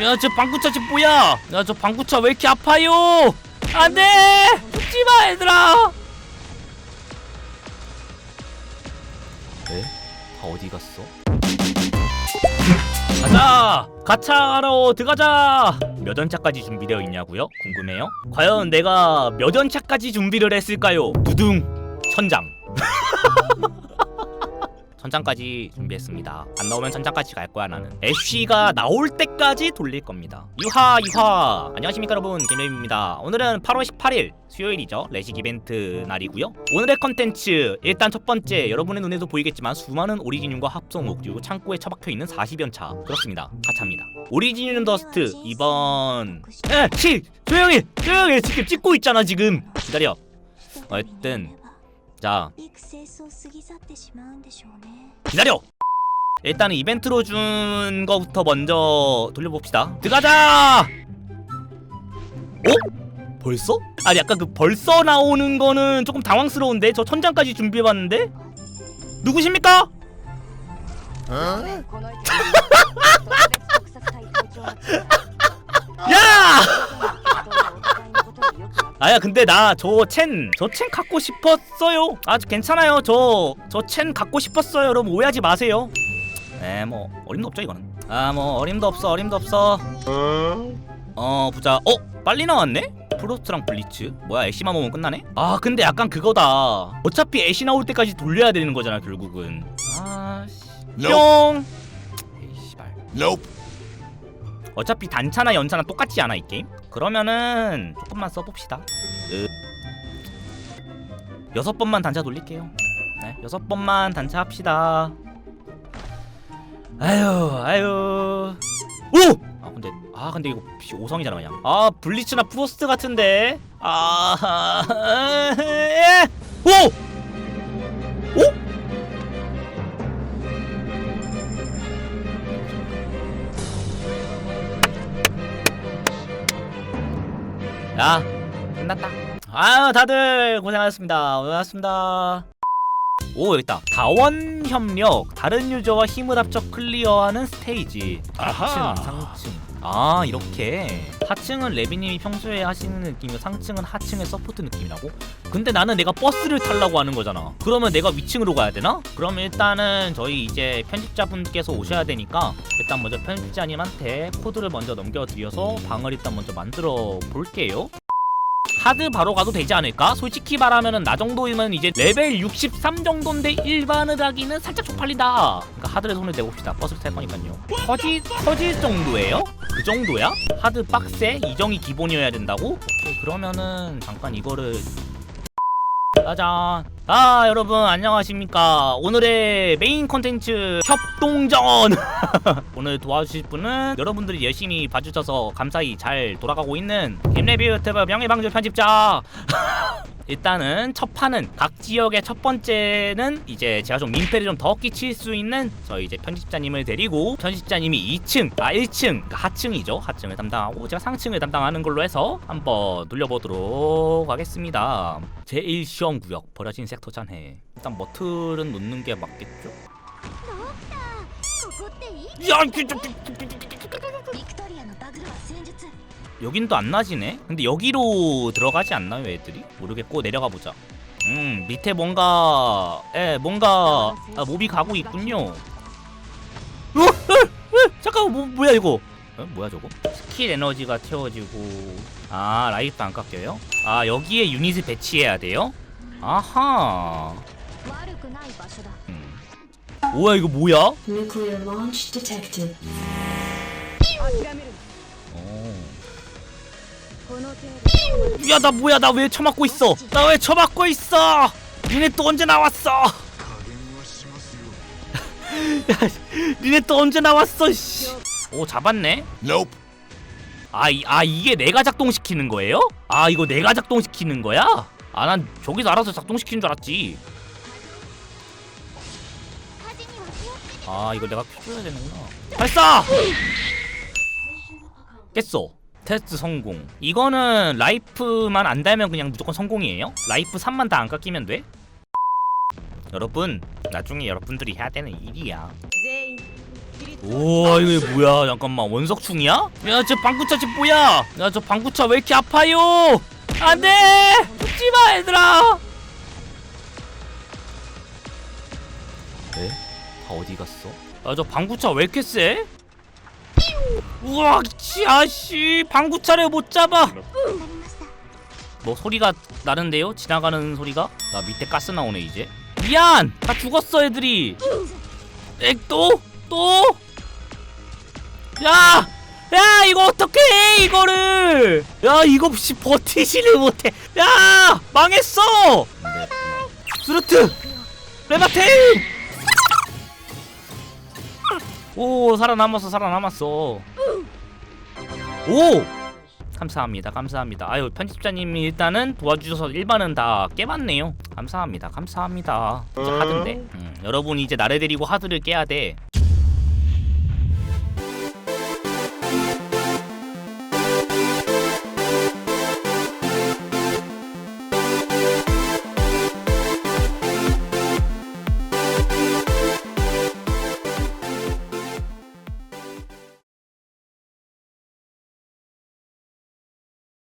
야 저 방구차 집 뭐야 야 저 방구차 왜 이렇게 아파요 안돼 죽지마 얘들아 에? 다 어디 갔어? 가자! 가차하러 들어가자! 몇 원차까지 준비되어 있냐고요? 궁금해요? 과연 내가 몇 원차까지 준비를 했을까요? 두둥! 천장 천장까지 준비했습니다. 안 나오면 천장까지 갈 거야 나는. 애쉬가 나올 때까지 돌릴 겁니다. 유하 유하. 안녕하십니까 여러분. 김혜입니다. 오늘은 8월 18일 수요일이죠. 레식 이벤트 날이고요. 오늘의 컨텐츠. 일단 첫 번째 여러분의 눈에도 보이겠지만 수많은 오리지늄과 합성옥 그리고 창고에 처박혀 있는 40연차. 그렇습니다. 가차입니다. 오리지늄 더스트 이번. 에시 조용히! 조용히! 지금 찍고 있잖아 지금. 기다려. 어쨌든 자 幾清掃過ぎ去ってしまうんでしょうね 기다려! 일단은 이벤트로 준 거부터 먼저 돌려봅시다. 들어가자! 어? 벌써? 아니 약간 그 벌써 나오는 거는 조금 당황스러운데 저 천장까지 준비해봤는데? 누구십니까? この一 아야 근데 나 저 첸 저 첸 갖고 싶었어요. 아 괜찮아요. 저 저 첸 갖고 싶었어요. 여러분 오해하지 마세요. 에뭐 어림도 없죠 이거는. 아 뭐 어림도 없어 어림도 없어. 어 보자. 어 빨리 나왔네? 프로스트랑 블리츠 뭐야 애쉬만 보면 끝나네? 아 근데 약간 그거다. 어차피 애쉬 나올 때까지 돌려야 되는 거잖아 결국은. 아씨. 뿅. 에이 씨발. Nope. 어차피 단차나 연차나 똑같지 않아 이 게임? 그러면은 조금만 써봅시다. 으. 여섯 번만 단차 돌릴게요. 네, 여섯 번만 단차 합시다. 아유, 아유. 오! 아 근데 아 근데 이거 5성이잖아 그냥. 아 블리츠나 프로스트 같은데. 아, 예. 오! 오? 야 끝났다. 아유 다들 고생하셨습니다. 고생하셨습니다. 오 여기 있다. 다원 협력 다른 유저와 힘을 합쳐 클리어하는 스테이지. 아하. 하층 상층 아 이렇게 하층은 레비님이 평소에 하시는 느낌이고 상층은 하층의 서포트 느낌이라고? 근데 나는 내가 버스를 타려고 하는 거잖아 그러면 내가 위층으로 가야 되나? 그럼 일단은 저희 이제 편집자분께서 오셔야 되니까 일단 먼저 편집자님한테 코드를 먼저 넘겨드려서 방을 일단 먼저 만들어 볼게요 하드 바로 가도 되지 않을까? 솔직히 말하면은 나 정도이면 이제 레벨 63 정도인데 일반을 하기는 살짝 쪽팔린다. 그러니까 하드에 손을 대봅시다. 버스를 탈 거니까요. 터지 터질 정도예요? 그 정도야? 하드 빡세? 이정이 기본이어야 된다고? 오케이 그러면은 잠깐 이거를 짜잔. 아 여러분 안녕하십니까. 오늘의 메인 컨텐츠 협동전. 오늘 도와주실 분은 여러분들이 열심히 봐주셔서 감사히 잘 돌아가고 있는 김레뷰 유튜브 명예방주 편집자 일단은 첫 판은 각 지역의 첫 번째는 이제 제가 좀 민폐를 좀 더 끼칠 수 있는 저희 이제 편집자님을 데리고 편집자님이 2층, 아 1층, 그러니까 하층이죠 하층을 담당하고 제가 상층을 담당하는 걸로 해서 한번 눌려보도록 하겠습니다. 제1 시험 구역 버려진 섹터 잔해. 일단 머틀은 놓는 게 맞겠죠? 야, 그, 여긴 또 안 나지네? 근데 여기로 들어가지 않나요 애들이? 모르겠고 내려가 보자 음 밑에 뭔가 에 뭔가 아, 몹이 가고 있군요 으, 으, 으, 잠깐만 뭐, 뭐야 이거 어? 뭐야 저거? 스킬 에너지가 채워지고 아 라이프 안 깎여요? 아 여기에 유닛을 배치해야 돼요? 아하 음. 오야 이거 뭐야? 야 나 뭐야? 나왜 처맞고 있어? 나왜 처맞고 있어? 니네 또 언제 나왔어? 야 니네 또 언제 나왔어 씨. 오 잡았네? 아, 이, 아 이게 내가 작동시키는 거예요? 아 이거 내가 작동시키는 거야? 아 난 저기서 알아서 작동시키는 줄 알았지. 아 이거 내가 켜줘야 되는구나. 발사! 깼어. 테스트 성공 이거는 라이프만 안 달면 그냥 무조건 성공이에요? 라이프 3만 다 안 깎이면 돼? 여러분 나중에 여러분들이 해야 되는 일이야 우와 이게 뭐야 잠깐만 원석충이야? 야 저 방구차 집 뭐야 야 저 방구차 왜 이렇게 아파요 안돼 죽지마 얘들아 에? 다 어디 갔어? 아, 야저 방구차 왜 이렇게 세? 우와 아씨 방구차를 못 잡아 뭐 소리가 나는데요? 지나가는 소리가? 나 밑에 가스 나오네 이제 미안! 다 죽었어 애들이 엑 또? 또? 야! 야 이거 어떡해 이거를 야 이거 씨 버티지를 못해 야 망했어 네, 스루트 레바템 오 살아남았어 살아남았어. 오! 감사합니다 감사합니다. 아유 편집자님이 일단은 도와주셔서 일반은 다 깨봤네요. 감사합니다 감사합니다. 이제 하드인데 음, 여러분이 이제 나를 데리고 하드를 깨야 돼